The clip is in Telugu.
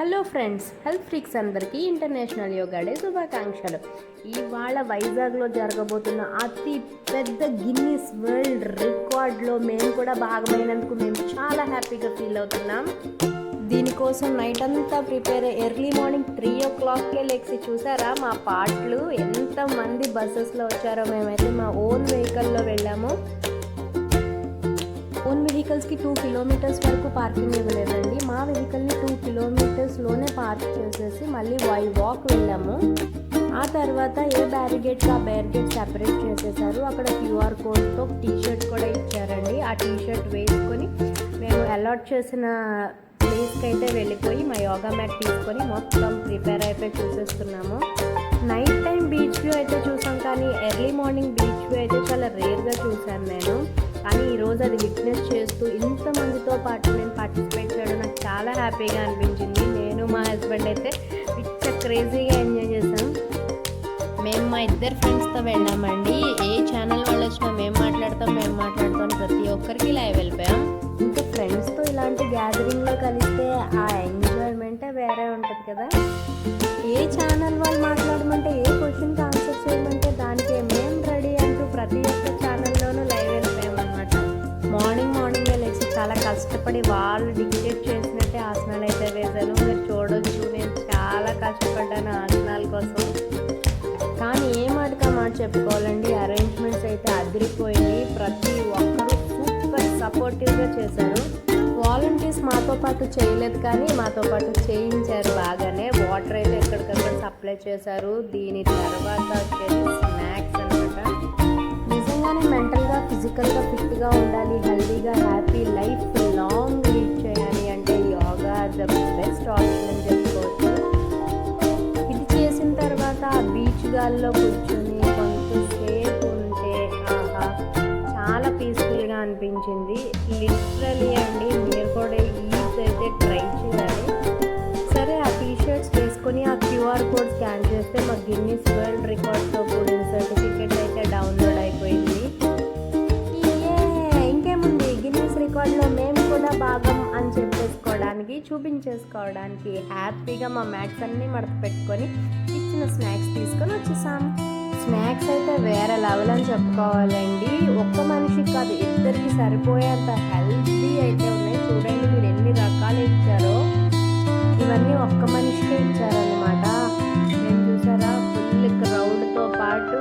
హలో ఫ్రెండ్స్ హెల్త్ ఫ్రీక్స్ అందరికీ ఇంటర్నేషనల్ యోగా డే శుభాకాంక్షలు. ఇవాళ వైజాగ్లో జరగబోతున్న అతి పెద్ద గిన్నీస్ వరల్డ్ రికార్డ్లో మేము కూడా భాగమైనందుకు మేము చాలా హ్యాపీగా ఫీల్ అవుతున్నాం. దీనికోసం నైట్ అంతా prepare early morning three o క్లాక్కే లెక్సి చూసారా? మా పాటలు ఎంతమంది బస్సెస్లో వచ్చారో మేమైతే మా ఓన్ వెహికల్లో వెళ్ళాము. ఓన్ వెహికల్స్కి టూ కిలోమీటర్స్ వరకు పార్కింగ్ ఇవ్వలేదండి మా వెహికల్ని కిలోమీటర్స్లోనే పార్క్ చేసేసి మళ్ళీ వై వాక్ వెళ్ళాము. ఆ తర్వాత ఏ బ్యారిగేట్స్ ఆ బ్యారిగేట్ సెపరేట్ చేసేసారు? అక్కడ క్యూఆర్ కోడ్తో టీ షర్ట్ కూడా ఇచ్చారండి. ఆ టీ షర్ట్ వేసుకొని మేము అలాట్ చేసిన ప్లేస్కి అయితే వెళ్ళిపోయి మా యోగా మ్యాట్ తీసుకొని మొత్తం ప్రిపేర్ అయిపోయి చూసేస్తున్నాము. నైట్ టైం బీచ్ వ్యూ అయితే చూసాం కానీ ఎర్లీ మార్నింగ్ బీచ్ వ్యూ అయితే చాలా రేర్గా చూశాను నేను. కానీ ఈరోజు అది విట్నెస్ చేస్తూ ఇంతమందితో పాటు నేను పార్టిసిపేట్ చేయడం నాకు చాలా హ్యాపీగా అనిపించింది. నేను మా హస్బెండ్ అయితే పిచ్చ క్రేజీగా ఎంజాయ్ చేసాం మేము మా ఇద్దరు ఫ్రెండ్స్తో వెళ్ళామండి. ఏ ఛానల్ వాళ్ళు వచ్చినా మేము మాట్లాడతాం మేము మాట్లాడతాం ప్రతి ఒక్కరికి లైవ్ వెళ్ళిపోయాం. ఇంకా ఫ్రెండ్స్తో ఇలాంటి గ్యాదరింగ్లో కలిస్తే ఆ ఎంజాయ్మెంటే వేరే ఉంటుంది కదా. ఏ ఛానల్ వాళ్ళు మాట్లాడమంటే ఏ క్వశ్చన్కి ఆన్సర్ కష్టపడి వాళ్ళు డిక్టేట్ చేసినట్టే ఆసనాలు అయితే వేశాను మీరు చూడొచ్చు నేను చాలా కష్టపడ్డాను ఆసనాల కోసం. కానీ ఏ మాటగా మాట చెప్పుకోవాలండి? అరేంజ్మెంట్స్ అయితే అదిరిపోయింది. ప్రతి ఒక్కరూ సూపర్ సపోర్టివ్గా చేశారు. వాలంటీర్స్ మాతో పాటు చేయలేదు కానీ మాతో పాటు చేయించారు బాగానే. వాటర్ అయితే ఎక్కడికక్కడ సప్లై చేశారు. దీని తర్వాత వచ్చేసి స్నాక్స్ అనమాట నిజంగానే మెంటల్గా ఫిజికల్గా ఫిట్గా ఉండాలి హెల్త్ బీచ్ కూర్చొని కొంతసేపు ఉంటే ఆహా చాలా పీస్ఫుల్గా అనిపించింది. లిటరలీ అండి మీరు కూడా ఈజ్ అయితే ట్రై చేయాలి. సరే ఆ టీ షర్ట్స్ వేసుకొని ఆ క్యూఆర్ కోడ్ స్కాన్ చేస్తే మా గిన్నీస్ వరల్డ్ రికార్డ్తో కూడిన సర్టిఫికేట్ అయితే డౌన్లోడ్ అయిపోయింది. ఇంకేముంది? గిన్నీస్ రికార్డ్లో మేము కూడా భాగం అని చెప్పేసుకోవడానికి చూపించేసుకోవడానికి హ్యాపీగా మా మ్యాట్స్ అన్నీ మడత పెట్టుకొని చిన్న స్నాక్స్ తీసుకొని వచ్చేసాం స్నాక్స్ అయితే వేరే లెవెల్ అని చెప్పుకోవాలండి. ఒక్క మనిషికి కాదు ఇద్దరికి సరిపోయేంత హెల్తీ అయితే ఉన్నాయి. చూడండి మీరు ఎన్ని రకాలు ఇచ్చారో. ఇవన్నీ ఒక్క మనిషికే ఇచ్చారనమాట నేను చూసారా? ఫుల్ క్రౌడ్తో పాటు